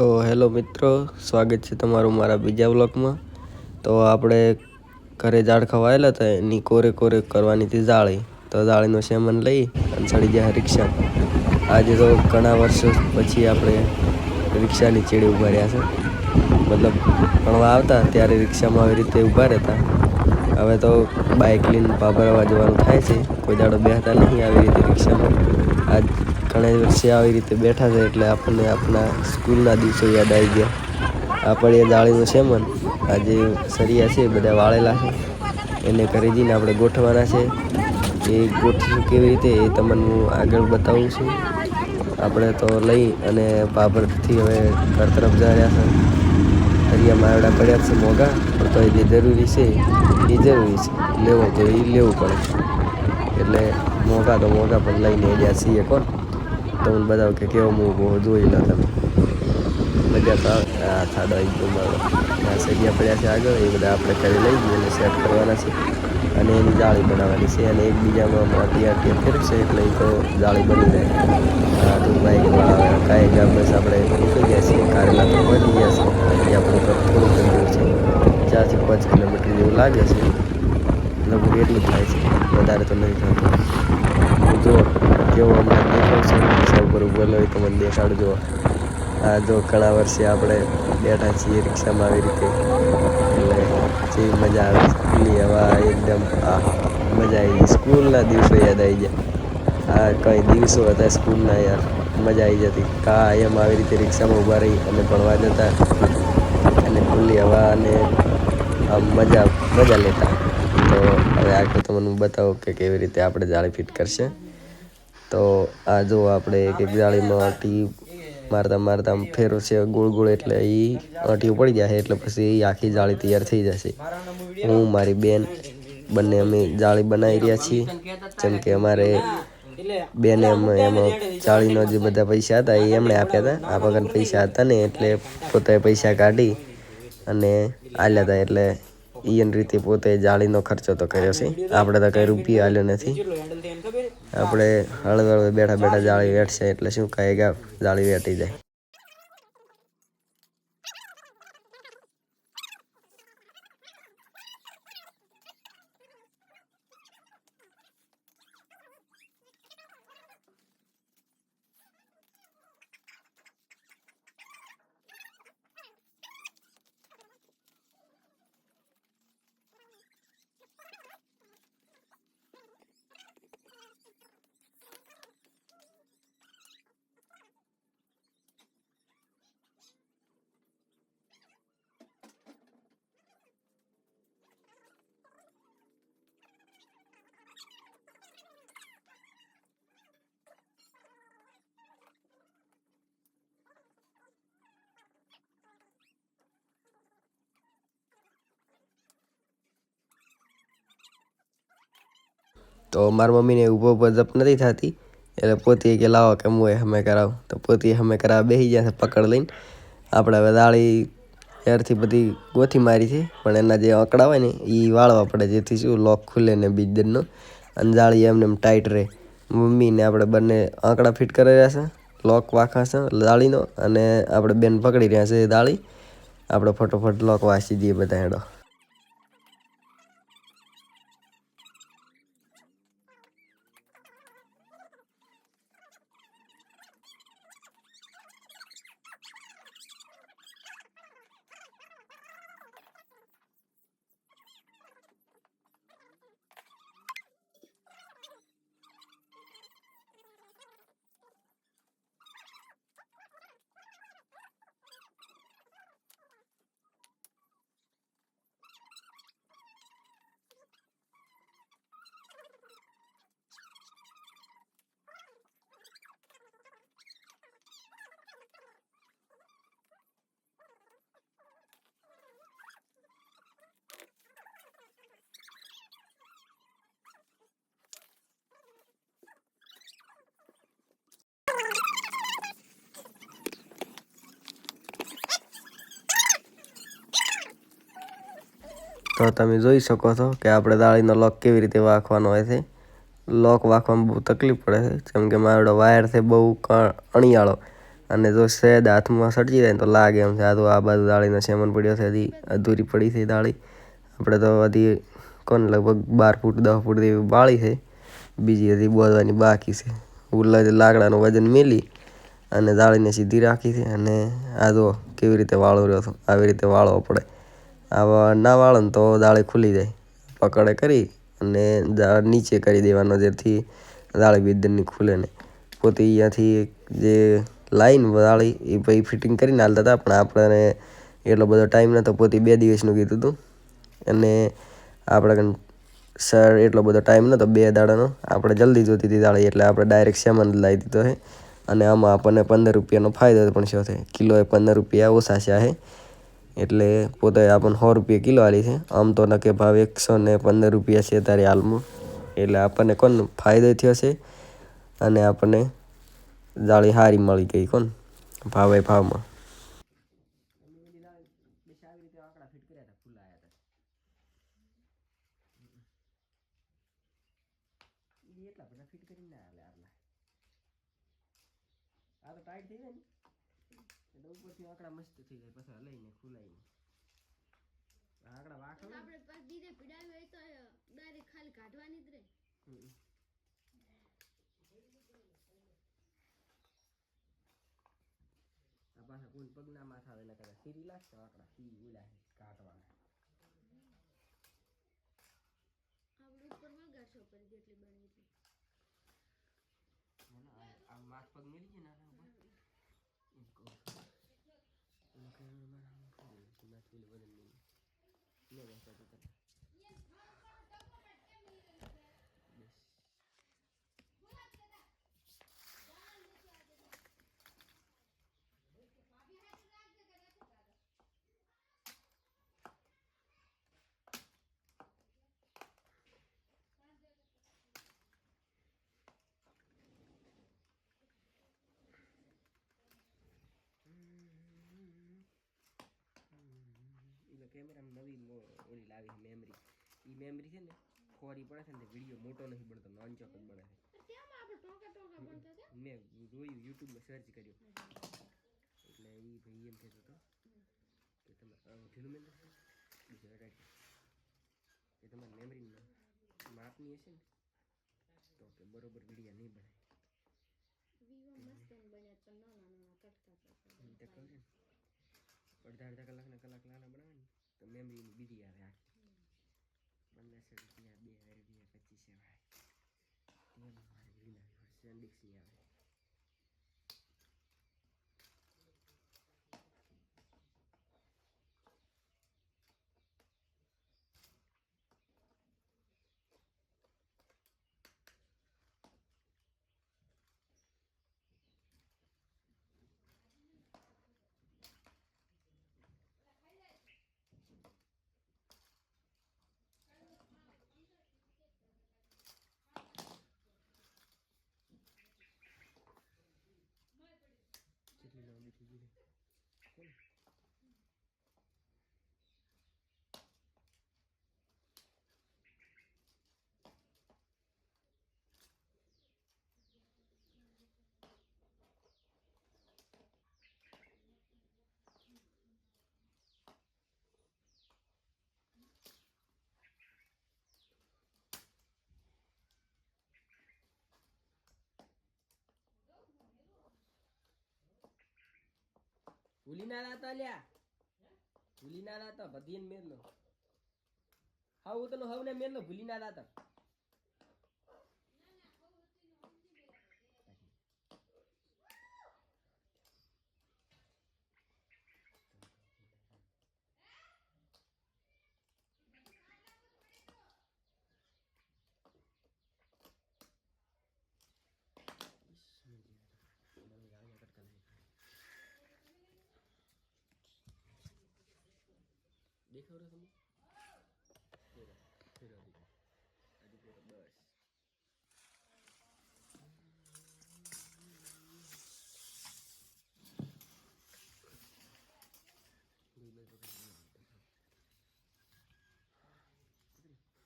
તો હેલો મિત્રો, સ્વાગત છે તમારું મારા બીજા બ્લોગમાં તો આપણે ઘરે ઝાડ ખવાયેલા હતા, એની કોરે કોરે કરવાની હતી જાળી તો જાળીનો સેમન લઈ અને ચડી ગયા રિક્ષા આજે તો ઘણા વર્ષો પછી આપણે રિક્ષાની ચેડે ઊભા રહ્યા છે. મતલબ, ભણવા આવતા ત્યારે રિક્ષામાં આવી રીતે ઊભા રહેતા. હવે તો બાઇક લઈને પાભરવા જવાનું થાય છે. કોઈ દાડો બેહતા નહીં આવી રીતે રિક્ષામાં. આજ ઘણા વર્ષે આવી રીતે બેઠા છે એટલે આપણને આપણા સ્કૂલના દિવસો યાદ આવી ગયા. આપણે દાળીનું સેમન આજે સરિયા છે બધા વાળેલા છે. એને ખરીદીને આપણે ગોઠવાના છે. એ ગોઠવું કેવી રીતે એ તમને હું આગળ બતાવું છું. આપણે તો લઈ અને બાબરથી હવે ઘર તરફ જઈ રહ્યા છે. હરિયા મારડા પડ્યા છે મોગા પણ તો જે જરૂરી છે એ જરૂરી છે. લેવો તો એ લેવું પડે. એટલે મોગા તો મોગા પણ લઈને ગયા છીએ કોણ? તમને બતાવો કે કેવો મૂવો જોઈ લો તમે. મજા તો આ થાડો એકદમ આ સરિયા પડ્યા છે આગળ એ બધા આપણે કરી લઈ જઈએ અને સેટ કરવાના છે. અને એની જાળી બનાવવાની છે અને એકબીજામાં અટિયા અટિયા ફેરવશે એટલે એ તો જાળી બની આ તો બાઈકમાં કાંઈ ગયા બસ આપણે નીકળી ગયા છીએ. કારેલા તો પહોંચી ગયા છે એ આપણું થોડુંક દૂર છે. ચારથી પાંચ કિલોમીટર જેવું લાગે છે. લગભગ એટલું થાય છે. વધારે તો નહીં થતું. જો, કેવો દેખાવ છે? રિક્ષા ઉપર ઉભેલો હોય તો મને દેખાડજો. આ જો ઘણા વર્ષે આપણે બેઠા છીએ રિક્ષામાં આવી રીતે. એટલે જે મજા આવે સ્કૂલની હવા, એકદમ આ મજા આવી ગઈ સ્કૂલના દિવસો યાદ આવી ગયા આ કંઈ દિવસો હતા સ્કૂલના યાર. મજા આવી જતી. કા એમ આવી રીતે રિક્ષામાં ઊભા રહી અને ભણવા જતા. અને ખુલ્લી હવા અને આમ મજા મજા લેતા. તો હવે આગળ તમને બતાવો કે કેવી રીતે આપણે જાળી ફિટ કરશે. તો આ જો આપણે એક એક જાળીમાં અટી મારતા મારતા આમ છે ગોળ ગોળ એટલે એ અટીઓ પડી જાય એટલે પછી એ આખી જાળી તૈયાર થઈ જશે. હું, મારી બેન, બંને અમે જાળી બનાવી રહ્યા છીએ. જેમ કે અમારે બેને એમાં જાળીનો જે બધા પૈસા હતા એ એમણે આપ્યા હતા. આ વગર પૈસા હતા ને એટલે પોતે પૈસા કાઢી અને આલ્યા હતા એટલે ઈયન રીતે પોતે જાળીનો ખર્ચો તો કર્યો છે. આપણે તો કંઈ રૂપિયો આલ્યો નથી. આપણે હળવે બેઠા બેઠા જાળી વેઠશે એટલે શું કહે જાળી વેટી જાય. તો મારા મમ્મીને ઊભો ઊભો જપ નથી થતી. એટલે પોતે કે લાવો કે હું એ હમે કરાવું. તો પોતે હમે કરાવવા બેસી ગયા છે પકડ લઈને. આપણે હવે દાળી ત્યારથી બધી ગોથી મારી છે. પણ એના જે આંકડા હોય ને એ વાળવા પડે જેથી શું લોક ખુલે ને બીજ દિનનો અને જાળી એમને એમ ટાઈટ રહે. મમ્મીને આપણે બંને આંકડા ફિટ કરી રહ્યા છે. લોક વાંખા છે દાળીનો અને આપણે બેન પકડી રહ્યા છે દાળી. આપણે ફટોફટ લોક વાંચી દઈએ બધા હેડો તો તમે જોઈ શકો છો કે આપણે દાળીનો લોક કેવી રીતે વાંખવાનો હોય છે. લોક વાંખવામાં બહુ તકલીફ પડે છે. જેમ કે મારો વાયર છે બહુ અણિયાળો. અને જો સહેદ હાથમાં સટકી જાય તો લાગે એમ છે, આ તો આ બાજુ દાળીનો સેમન પડ્યો છે, હજી અધૂરી પડી છે દાળી. આપણે તો હજી કોણ, લગભગ બાર ફૂટ દસ ફૂટ જેવી બાળી છે. બીજી હજી બોલવાની બાકી છે. ઉલ્લા લાકડાનું વજન મેલી અને દાળીને સીધી રાખી છે. અને આ જો કેવી રીતે વાળો રહ્યો હતો આવી રીતે વાળવો પડે. આવા ના વાળો ને તો દાળી ખુલી જાય. પકડે કરી અને દાળ નીચે કરી દેવાનો જેથી દાળી બીજની ખુલે ને પોતે અહીંયાથી જે લાઈન દાળી એ ભાઈ ફિટિંગ કરીને હાલતા હતા પણ આપણને એટલો બધો ટાઈમ નહોતો પોતે બે દિવસનું કીધું હતું અને આપણે સર એટલો બધો ટાઈમ નહોતો બે દાડાનો. આપણે જલ્દી જોતી હતી દાળી, એટલે આપણે ડાયરેક્ટ સામાન લાવી દીધો છે અને આમાં આપણને પંદર રૂપિયાનો ફાયદો પણ થયો છે. કિલોએ પંદર રૂપિયા ઓછા છે એટલે પોતે આપણને સો રૂપિયા કિલો આલી છે. આમ તો નકે ભાવ એકસો ને પંદર રૂપિયા છે તારે હાલમાં. એટલે આપણને કોણ ફાયદો થયો છે? અને આપણને જાળી સારી મળી ગઈ કોણ? ભાવે ભાવમાં એટલા બધા ફિટ કરી ના હાલે આટલા આ તો ટાઈટ થઈ જાય ને એટલે ઉપરથી આંકડા મસ્ત થઈ જાય પછી હલાઈને ખુલાઈને આંકડા વાંખો ને આપણે પાછ દીધે પીડાવી હોય તો ડાયરેક્ટ ખાલી કાઢવાની જ રહે હમ. પાછા કોઈ પગના માથા આવે એના કરતા સીરી લાગશે આંકડા સી ઉલા કાઢવાના આપણે ઉપર વગાડશો પર જેટલી બને મને આ માથ પગ મેલી છે ને આના ઉપર એમ કહું છું મારા પેલું વજન મેલી લે બેસતા તો તને બસ એટલે કેમેરામાં નવી ઓલી લાવી છે મેમરી એ મેમરી છે ને ફોરી પડે છે ને વીડિયો મોટો નથી બનતો નોનચોક જ બને છે. મેં જોયું યુટ્યુબમાં સર્ચ કર્યું. એટલે એ ભાઈ એમ કહેતો હતો કે તમે ઢીલું મેં બીજું રાઈટ કે તમારી મેમરી માપની હશે ને તો કે બરોબર વિડીયા નહીં બને અડધા અડધા કલાકના કલાક નાના બનાવે ને તો મેમરીની બીજી આવે આખી પંદરસો રૂપિયા બે હજાર રૂપિયા પચીસ એવા તેમ મારે વિના સેન્ડિક્સની આવે કેટલી લાંબી થઈ ગઈ છે કોણ ભૂલી ના લાતો લ્યા ભૂલી ના લાતો મેરનો. હા હું તને હવને મેરલો ભૂલી ના લાતો દેખાવ રહ્યો તમે ફેરો હજી ફેરો બસ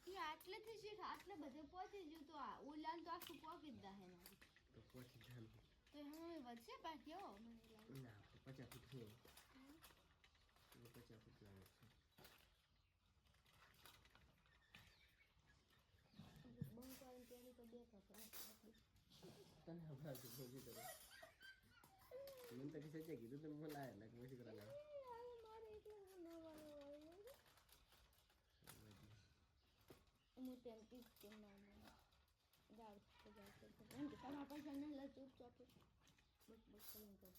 એ આટલેથી શીખ આટલે બધે પહોંચી ગયું તો ઓલાન તો આખું પહોંચી જ દાહે તો પહોંચી જાય તો હવે વધશે પાછી ના પચાસ ફૂટ એટલે પચાસ ફૂટ લાગે છે બંક વાળી પેલી તો બે કપ આપણી તને હમણાં શું બોલી તો મને તો કીધું છે કીધું તને બોલાય એટલે પછી કરા નવાનું હું તેમ કીધું કે ના ના દાળ તો દાળ તો એમ કે તમારા પૈસા ના લે ચૂપચાપ બસ બસ કરીને કર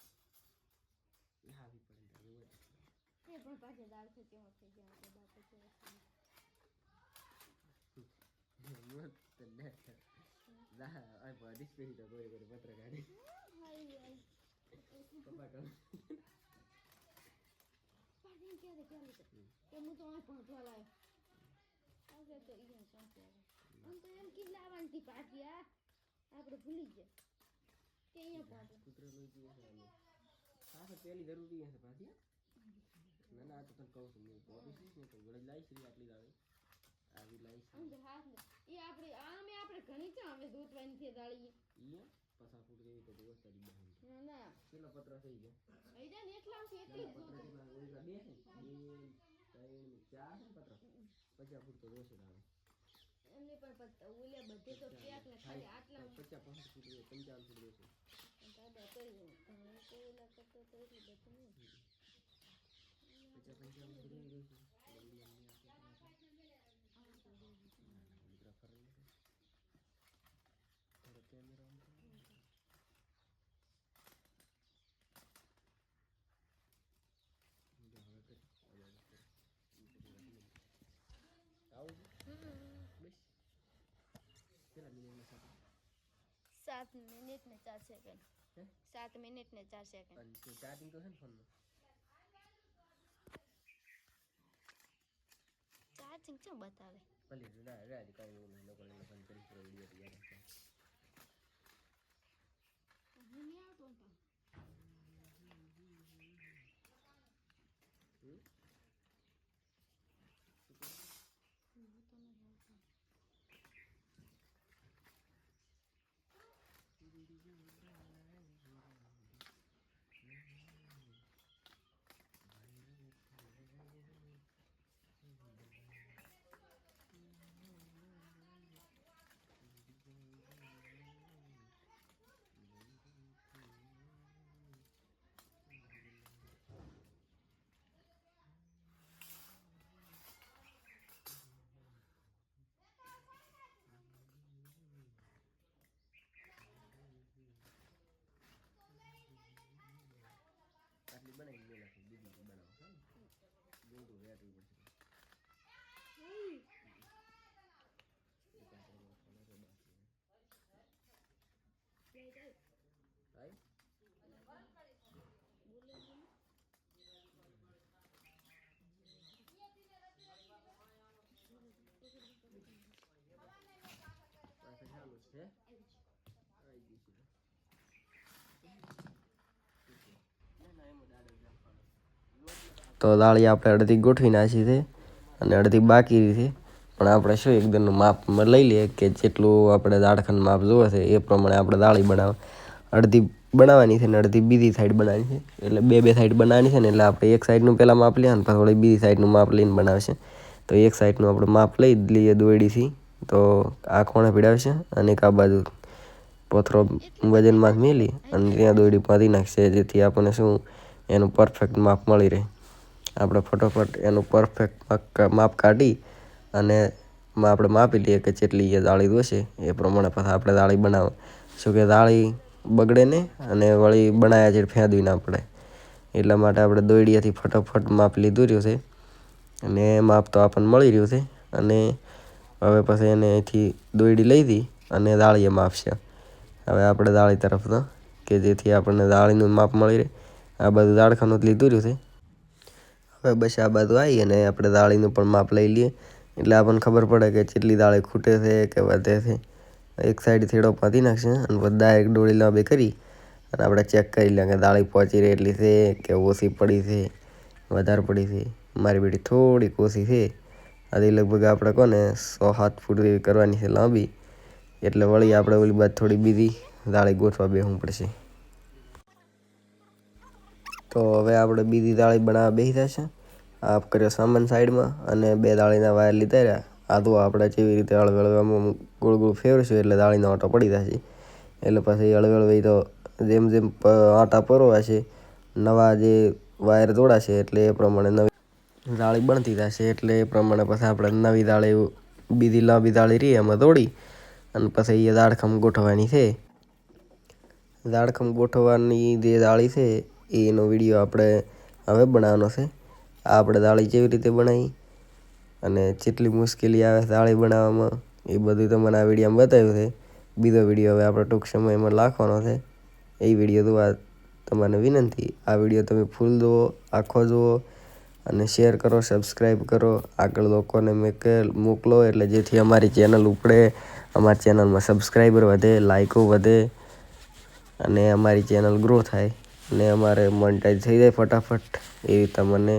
લાવી પડે તારે એવું. એ પણ પાછી દાળ છે કેવો થઈ ગયા આપણે દાળ તો કેવો થઈ હું તો ને ના આ બધી સ્પીડ તો કોઈ કોઈ પત્ર કાઢી હાય હાય પપ્પા કહું પાછી ક્યારે ક્યારે તો કે હું તો આ પહોંચવા લાયો હવે તો ઈ શું કહેવાય આમ તો એમ કી લાવવાની હતી પાછી આ આપણે ભૂલી ગયા કે અહીંયા પહોંચે કૂતરો લઈ જઈએ છે અમે હા તો પેલી જરૂરી હશે પાછી હા? ના ના આ તો તને કહું છું હું ઓફિસ ને તો વડે લાવીશ રી આટલી લાવે આવી લાવીશ આમ તો હાથ ને એ આપણે આમે આપણે ઘણી છે હવે દૂધવાની છે દાળી ઈ પસાર ફૂટ જેવી તો દિવસ તારી બહાર ના ના. કેટલા પત્ર થઈ ગયા? અહીં જાય ને એટલા છે એટલી જ પત્ર દૂધ. કેટલા ઓલા બે છે બે ત્રણ ચાર છે ને પત્ર? પચાસ ફૂટ તો જોશે આવે એમને પણ પત્તા ઓલે બધે તો પેક ને ખાલી આટલા પચાસ પાંચ ફૂટ જોઈએ પંચાવન ફૂટ જોશે દાદા કરી ઘણા તો ઓલા કરતો તો એટલું બધું નહીં પચાસ પંચાવન ફૂટ જોઈ જોશે લંબી લંબી આંખો કરે છે. દીકરા ફરે છે થોડો કેમેરો આમ કરો. જો હવે કર. હવે કર. આવું છે? બસ કેટલા મિનિટમાં સાત મિનિટ ને ચાર સેકન્ડ સાત મિનિટ ને ચાર સેકન્ડ ચાર્જિંગ તો છે ને ફોનનું ચાર્જિંગ શું બતાવે? ભલે જુના રાજ કાંઈ એવું નહીં લોકો એને ફોન કરી વીડિયો તૈયાર હશે હું નહીં આવતો ને હમ? હું તો નહીં આવતો આટલી બનાવી મેં નાખી બીજી બનાવો હા ને જોયું વેટવું પડશે એક આ તો મસાલો તો બાકી આઈ પાછા ચાલુ છે આઈ ગઈ છે ના ના એમાં દાડો જ રાખવાનો તો દાળી આપણે અડધી ગોઠવી નાખી છે અને અડધી બાકી છે. પણ આપણે શું એકદમનું માપ લઈ લઈએ કે જેટલું આપણે દાળખંડ માપ જોવે છે એ પ્રમાણે આપણે દાળી બનાવ, અડધી બનાવવાની છે ને અડધી બીજી સાઈડ બનાવવાની છે. એટલે બે બે સાઈડ બનાવવાની છે ને એટલે આપણે એક સાઈડનું પહેલાં માપ લઈએ અને પછી બીજી સાઈડનું માપ લઈને બનાવશે. તો એક સાઈડનું આપણે માપ લઈ લઈએ દોરડીથી તો આ ખૂણે પીડાવશે અને આ બાજુ પથરો વજનમાં મેલી અને ત્યાં દોરડી બાંધી નાખશે. જેથી આપણને શું, એનું પરફેક્ટ માપ મળી રહે. આપણે ફટોફટ એનું પરફેક્ટ માપ કાઢી અને આપણે માપી લઈએ કે જેટલી એ દાળી જોશે, એ પ્રમાણે પછી આપણે દાળી બનાવો શું કે દાળી બગડે ને અને વળી બનાવ્યા છે ફેંદવી ના પડે. એટલા માટે આપણે દોરડીયાથી ફટોફટ માપ લીધું રહ્યું છે. અને માપ તો આપણને મળી રહ્યું છે. અને હવે પછી એને અહીંથી દોરડી લઈ દી અને દાળીએ માપશે. હવે આપણે દાળી તરફ તો, કે જેથી આપણને દાળીનું માપ મળી રહે. આ બધું દાળખાનું જ લીધું રહ્યું છે. હવે બસ આ બધું આવી અને આપણે દાળીનું પણ માપ લઈ લઈએ. એટલે આપણને ખબર પડે કે કેટલી દાળી ખૂટે છે કે વધે છે. એક સાઈડ થેડો પાતી નાખશે અને બધા એક ડોળી લાંબી કરી અને આપણે ચેક કરી લઈએ કે દાળી પહોંચી રહે એટલી છે કે ઓછી પડી છે, વધારે પડી છે. મારી બેટી થોડીક ઓછી છે. આથી લગભગ આપણે કોને સો સાત ફૂટ એવી કરવાની છે લાંબી. એટલે વળી આપણે ઓલી બાદ થોડી બીજી દાળી ગોઠવા બેસવું પડશે. તો હવે આપણે બીજી દાળી બનાવવા બેસી જશે. આ કર્યો સામાન સાઈડમાં અને બે દાળીના વાયર લીધા રહ્યા. આ તો આપણે જેવી રીતે હળવેળવામાં ગોળ ગોળ ફેરવશું એટલે દાળીનો આંટો પડી જશે. એટલે પછી હળવેળવી તો જેમ જેમ આટા પરોવા છે, નવા જે વાયર જોડાશે એટલે એ પ્રમાણે નવી દાળી બનતી થશે એટલે એ પ્રમાણે પછી આપણે નવી દાળી બીજી લાંબી દાળી રહી એમાં દોડી અને પછી એ દાળખમ ગોઠવવાની છે. દાળખમ ગોઠવવાની જે દાળી છે, એનો વીડિયો આપણે હવે બનાવવાનો છે. આપણે દાળી કેવી રીતે બનાવી અને જેટલી મુશ્કેલી આવે દાળી બનાવવામાં, એ બધું તમને આ વિડીયોમાં બતાવ્યું છે. બીજો વીડિયો હવે આપણે ટૂંક સમયમાં લાખવાનો છે. એ વીડિયો જોવા તમને વિનંતી, આ વીડિયો તમે ફૂલ જુઓ, આખો જુઓ અને શેર કરો સબસ્ક્રાઈબ કરો. આગળ લોકોને મેકેલ મોકલો એટલે જેથી અમારી ચેનલ ઉપડે, અમારી ચેનલમાં સબસ્ક્રાઈબર વધે, લાઇકો વધે અને અમારી ચેનલ ગ્રો થાય અને અમારે મોનિટાઈઝ થઈ જાય ફટાફટ. એવી તમને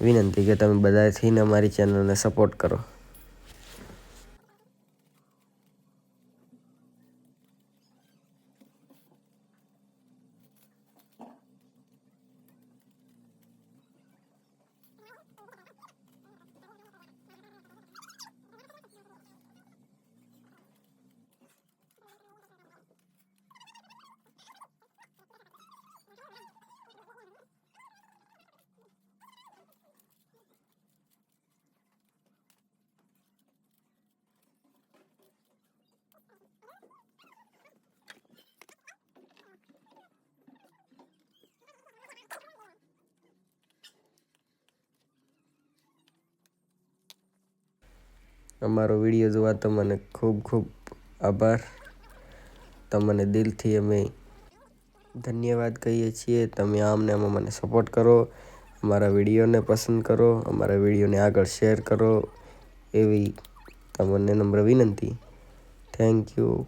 વિનંતી કે તમે બધા થઈને અમારી ચેનલને સપોર્ટ કરો. અમારો વીડિયો જોવા તમને ખૂબ ખૂબ આભાર. તમને દિલથી અમે ધન્યવાદ કહીએ છીએ. તમે આમને આમાં મને સપોર્ટ કરો, અમારા વિડીયોને પસંદ કરો, અમારા વિડીયોને આગળ શેર કરો એવી તમને નમ્ર વિનંતી. Thank you